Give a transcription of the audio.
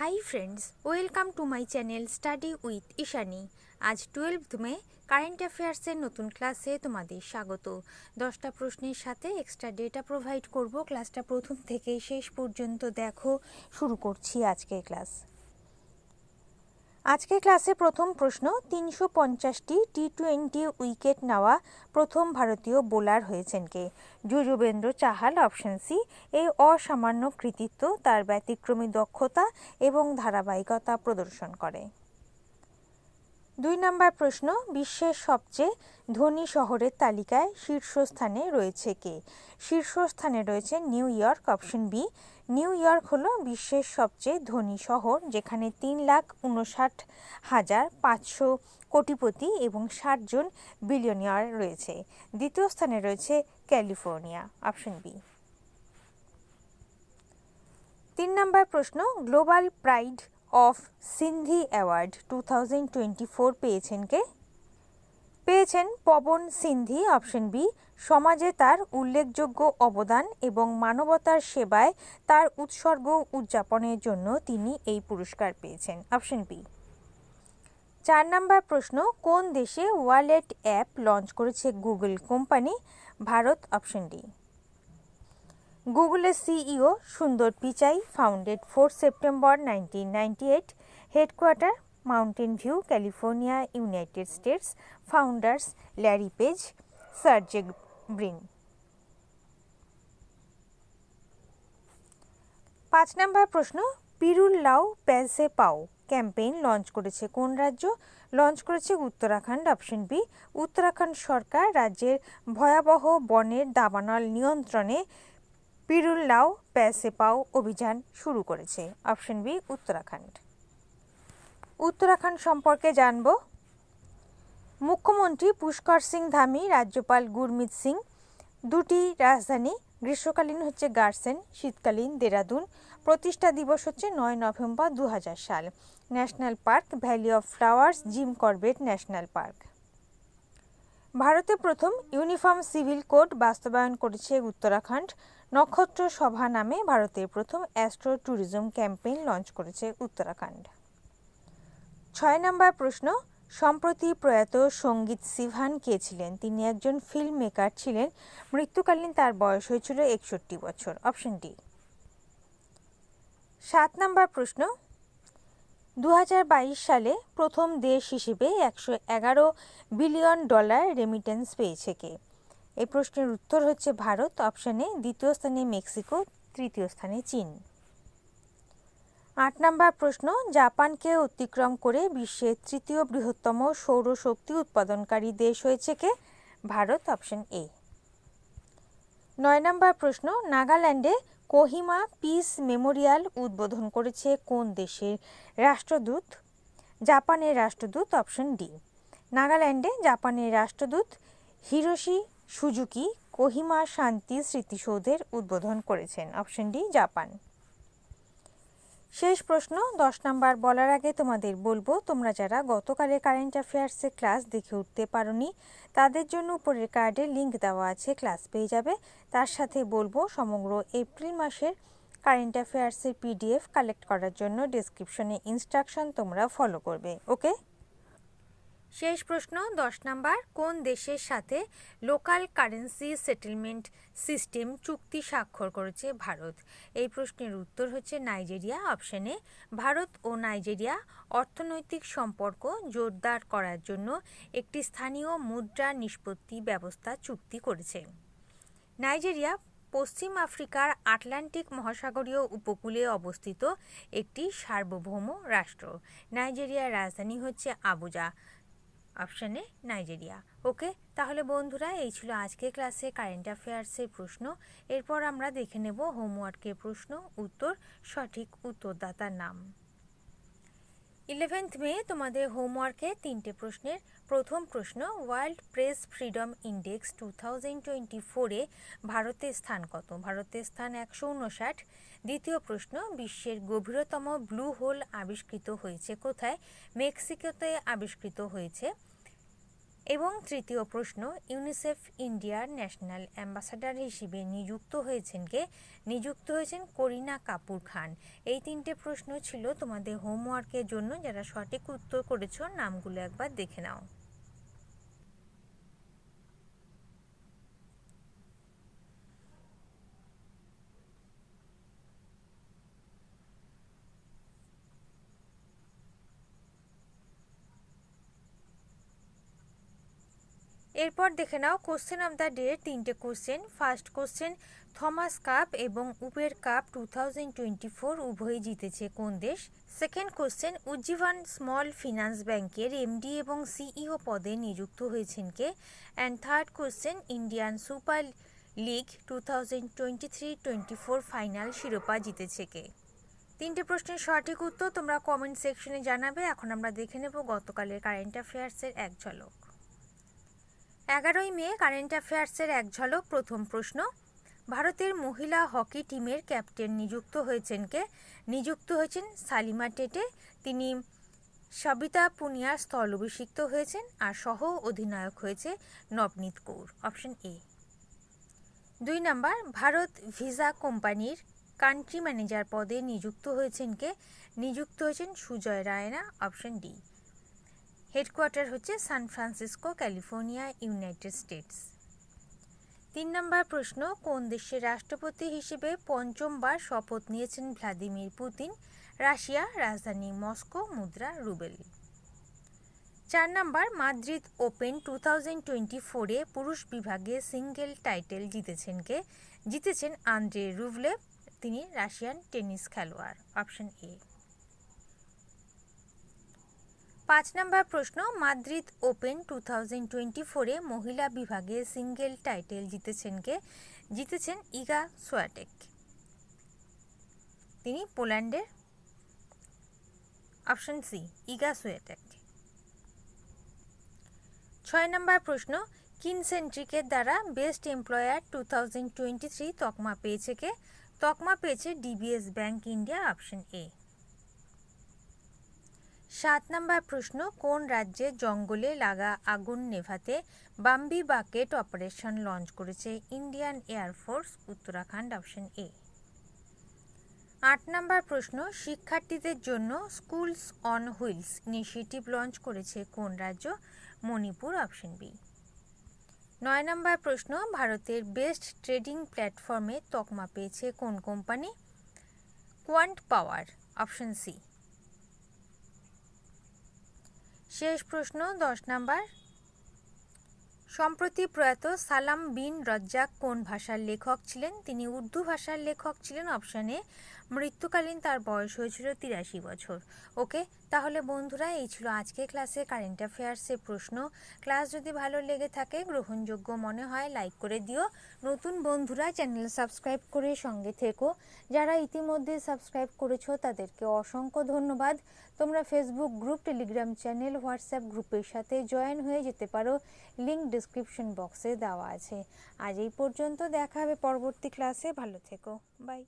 Hi friends welcome to my channel study with Ishani আজ twelve মে current অ্যাফেয়ার্সের নতুন ক্লাসে তোমাদের স্বাগত। দশটা প্রশ্নের সাথে এক্সট্রা ডেটা প্রোভাইড করব। ক্লাসটা প্রথম থেকে শেষ পর্যন্ত দেখো। শুরু করছি আজকের ক্লাস আজকের ক্লাসে প্রথম প্রশ্ন, তিনশো পঞ্চাশটি টি টোয়েন্টি উইকেট নেওয়া প্রথম ভারতীয় বোলার হয়েছেন কে? যুজবেন্দ্র চাহাল, অপশন সি এই অসামান্য কৃতিত্ব, তার ব্যতিক্রমী দক্ষতা এবং ধারাবাহিকতা প্রদর্শন করে। দুই নম্বর প্রশ্ন, বিশ্বের সবচেয়ে ধনী শহরের তালিকায় শীর্ষস্থানে রয়েছে কে? শীর্ষস্থানে রয়েছে New York, option B. New York হলো বিশ্বের সবচেয়ে ধনী শহর, যেখানে তিন লাখ উনষাট হাজার পাঁচশো কোটিপতি এবং ষাটজন বিলিয়নিয়ার রয়েছে। দ্বিতীয় স্থানে রয়েছে ক্যালিফোর্নিয়া, অপশন বি। তিন নম্বর প্রশ্ন, global pride of Sindhi award two thousand twenty four পেয়েছেন কে? পেয়েছেন পবন সিন্ধি, অপশন বি, সমাজে তার উল্লেখযোগ্য অবদান এবং মানবতার সেবায় তার উৎসর্গ উদযাপনের জন্য তিনি এই পুরস্কার পেয়েছেন। Option B. চার নম্বর প্রশ্ন, কোন দেশে ওয়ালেট অ্যাপ লঞ্চ করেছে Google company? Bharat, option D. গুগলের CEO Sundar Pichai founded four September nineteen ninety eight headquarter Mountain View California United States founders Larry Page Sergey Brin পাঁচ নম্বর প্রশ্ন, পিরুল লাউ প্যাসে পাও ক্যাম্পেইন লঞ্চ করেছে কোন রাজ্য? লঞ্চ করেছে উত্তরাখণ্ড, অপশন বি, উত্তরাখণ্ড সরকার। রাজ্যের ভয়াবহ বনের দাবানল নিয়ন্ত্রণে পিরুল লাউ প্যাসে পাও অভিযান শুরু করেছে। Option B, Uttarakhand. উত্তরাখণ্ড সম্পর্কে জানব। মুখ্যমন্ত্রী পুষ্কর সিং ধামি, রাজ্যপাল গুরমিত সিং, দুটি রাজধানী গ্রীষ্মকালীন হচ্ছে গার্সেন, শীতকালীন দেরাদুন। প্রতিষ্ঠা দিবস হচ্ছে নয় নভেম্বর দু হাজার সাল। National park, valley of flowers, Jim Corbett national park. ভারতে প্রথম ইউনিফর্ম সিভিল কোড বাস্তবায়ন করেছে উত্তরাখণ্ড। নক্ষত্র সভা নামে ভারতের প্রথম অ্যাস্ট্রো ট্যুরিজম ক্যাম্পেইন লঞ্চ করেছে উত্তরাখণ্ড। ছয় নম্বর প্রশ্ন, সম্প্রতি প্রয়াত সংগীত সিভান কে ছিলেন? তিনি একজন ফিল্ম মেকার ছিলেন। মৃত্যুকালীন তার বয়স হয়েছিল একষট্টি বছর। অপশন ডি সাত নম্বর প্রশ্ন দু হাজার বাইশ সালে প্রথম দেশ হিসেবে একশো এগারো বিলিয়ন ডলার রেমিটেন্স পেয়েছে কে? এই প্রশ্নের উত্তর হচ্ছে ভারত, অপশানে দ্বিতীয় স্থানে মেক্সিকো, তৃতীয় স্থানে চীন। আট নম্বর প্রশ্ন, জাপানকে অতিক্রম করে বিশ্বের তৃতীয় বৃহত্তম সৌরশক্তি উৎপাদনকারী দেশ হয়েছে কে? Bharat, option A. নয় নম্বর প্রশ্ন, নাগাল্যান্ডে কোহিমা পিস মেমোরিয়াল উদ্বোধন করেছে কোন দেশের রাষ্ট্রদূত? জাপানের রাষ্ট্রদূত, অপশন ডি। নাগাল্যান্ডে জাপানের রাষ্ট্রদূত হিরোশি সুজুকি কোহিমা শান্তি স্মৃতিসৌধের উদ্বোধন করেছেন। Option D, Japan. শেষ প্রশ্ন, দশ নাম্বার বলার আগে তোমাদের বলব, তোমরা যারা গতকালের কারেন্ট অ্যাফেয়ার্সের ক্লাস দেখে উঠতে পারোনি, তাদের জন্য উপরের কার্ডে লিঙ্ক দেওয়া আছে, ক্লাস পেয়ে যাবে। তার সাথে বলব, সমগ্র এপ্রিল মাসের কারেন্ট অ্যাফেয়ার্সের পিডিএফ কালেক্ট করার জন্য ডিসক্রিপশনে ইনস্ট্রাকশন তোমরা ফলো করবে, ওকে? শেষ প্রশ্ন, দশ নাম্বার, কোন দেশের সাথে লোকাল কারেন্সি সেটেলমেন্ট সিস্টেম চুক্তি স্বাক্ষর করেছে ভারত? এই প্রশ্নের উত্তর হচ্ছে নাইজেরিয়া। অপশানে ভারত ও নাইজেরিয়া অর্থনৈতিক সম্পর্ক জোরদার করার জন্য একটি স্থানীয় মুদ্রা নিষ্পত্তি ব্যবস্থা চুক্তি করেছে। নাইজেরিয়া, পশ্চিম আফ্রিকার আটলান্টিক মহাসাগরীয় উপকূলে অবস্থিত একটি সার্বভৌম রাষ্ট্র। নাইজেরিয়ার রাজধানী হচ্ছে আবুজা। অপশানে নাইজেরিয়া ওকে তাহলে বন্ধুরা, এই ছিল আজকের ক্লাসে কারেন্ট অ্যাফেয়ার্সের প্রশ্ন। এরপর আমরা দেখে নেব হোমওয়ার্কের প্রশ্ন, উত্তর, সঠিক উত্তরদাতার নাম। ইলেভেন্থ মে তোমাদের হোমওয়ার্কে তিনটে প্রশ্নের প্রথম প্রশ্ন, world press freedom index two thousand twenty ফোরে ভারতের স্থান কত? ভারতের স্থান একশো উনষাট দ্বিতীয় প্রশ্ন, বিশ্বের গভীরতম ব্লু হোল আবিষ্কৃত হয়েছে কোথায়? মেক্সিকোতে আবিষ্কৃত হয়েছে। এবং তৃতীয় প্রশ্ন, ইউনিসেফ ইন্ডিয়ার ন্যাশনাল অ্যাম্বাসাডার হিসেবে নিযুক্ত হয়েছেন কে? নিযুক্ত হয়েছেন করিনা কাপুর খান। এই তিনটে প্রশ্ন ছিল তোমাদের হোমওয়ার্কের জন্য। যারা সঠিক উত্তর করেছ, নামগুলো একবার দেখে নাও। এরপর দেখে নাও কোশ্চেন অফ দ্য ডে তিনটে question first question Thomas cup এবং Uber cup two thousand twenty four উভয়ই জিতেছে কোন দেশ? Second question Ujjivan small finance ব্যাংকের এমডি এবং সিইও পদে নিযুক্ত হয়েছেন কে? And third question Indian super league two thousand twenty three twenty four final শিরোপা জিতেছে কে? তিনটে প্রশ্নের সঠিক উত্তর তোমরা কমেন্ট সেকশনে জানাবে। এখন আমরা দেখে নেব গতকালের কারেন্ট অ্যাফেয়ার্সের এক ঝলক। এগারোই মে, কারেন্ট অ্যাফেয়ার্সের এক ঝলক, প্রথম প্রশ্ন। ভারতের মহিলা হকি টিমের ক্যাপ্টেন নিযুক্ত হয়েছেন কে? নিযুক্ত হয়েছেন সালিমা টেটে। তিনি সবিতা পুনিয়ার স্থল অভিষিক্ত হয়েছেন আর সহ অধিনায়ক হয়েছে নবনীত কৌর। Option A. দুই নাম্বার, ভারত ভিসা কোম্পানির কান্ট্রি ম্যানেজার পদে নিযুক্ত হয়েছেন কে? নিযুক্ত হয়েছেন Sujay Raina. Option D. Headquarter হচ্ছে San Francisco, California, United States. তিন নম্বর প্রশ্ন, কোন দেশের রাষ্ট্রপতি হিসেবে পঞ্চমবার শপথ নিয়েছেন ভ্লাদিমির পুতিন? রাশিয়া, রাজধানী মস্কো, মুদ্রা, রুবেল। চার number, Madrid open two thousand twenty ফোরে পুরুষ বিভাগে সিঙ্গেল টাইটেল জিতেছেন কে? জিতেছেন আন্দ্রে রুভলেভ, তিনি রাশিয়ান টেনিস খেলোয়াড়, অপশন এ। পাঁচ নম্বর প্রশ্ন, Madrid open two thousand twenty ফোরে মহিলা বিভাগে সিঙ্গেল টাইটেল জিতেছেন কে জিতেছেন ইগা সোয়াটেক। তিনি পোল্যান্ডের অপশন সি, ইগা সোয়াটেক। ছয় নম্বর প্রশ্ন, কিনসেন্ট্রিকের দ্বারা best employer two thousand twenty three তকমা পেয়েছে কে তকমা পেয়েছে DBS bank India option A. সাত নম্বর প্রশ্ন, কোন রাজ্যে জঙ্গলে লাগা আগুন নেভাতে বাম্বি বাকেট অপারেশন লঞ্চ করেছে Indian air force Uttarakhand, option A? আট নম্বর প্রশ্ন, শিক্ষার্থীদের জন্য schools on wheels initiative launch করেছে কোন রাজ্য? Manipur, option B. নয় নম্বর প্রশ্ন, ভারতের বেস্ট ট্রেডিং প্ল্যাটফর্মে তকমা পেয়েছে কোন company? Quant Power, option C. শেষ প্রশ্ন দশ নাম্বার। সম্প্রতি প্রয়াত সালাম বিন রজ্জাক কোন ভাষার লেখক ছিলেন? তিনি উর্দু ভাষার লেখক ছিলেন। অপশানে মৃত্যুকালীন তার বয়স হয়েছিল তিরাশি বছর। ওকে, তাহলে বন্ধুরা, এই ছিল আজকে ক্লাসে কারেন্ট অ্যাফেয়ার্সের প্রশ্ন। ক্লাস যদি ভালো লেগে থাকে, গ্রহণযোগ্য মনে হয়, লাইক করে দিও। নতুন বন্ধুরা, চ্যানেল সাবস্ক্রাইব করে সঙ্গে থেকো। যারা ইতিমধ্যে সাবস্ক্রাইব করেছ, তাদেরকে অসংখ্য ধন্যবাদ। তোমরা Facebook group Telegram channel WhatsApp গ্রুপের সাথে জয়েন হয়ে যেতে পারো। লিঙ্ক ডিসক্রিপশন বক্সে দেওয়া আছে। আজ এই পর্যন্ত দেখা হবে পরবর্তী ক্লাসে ভালো থেকো। বাই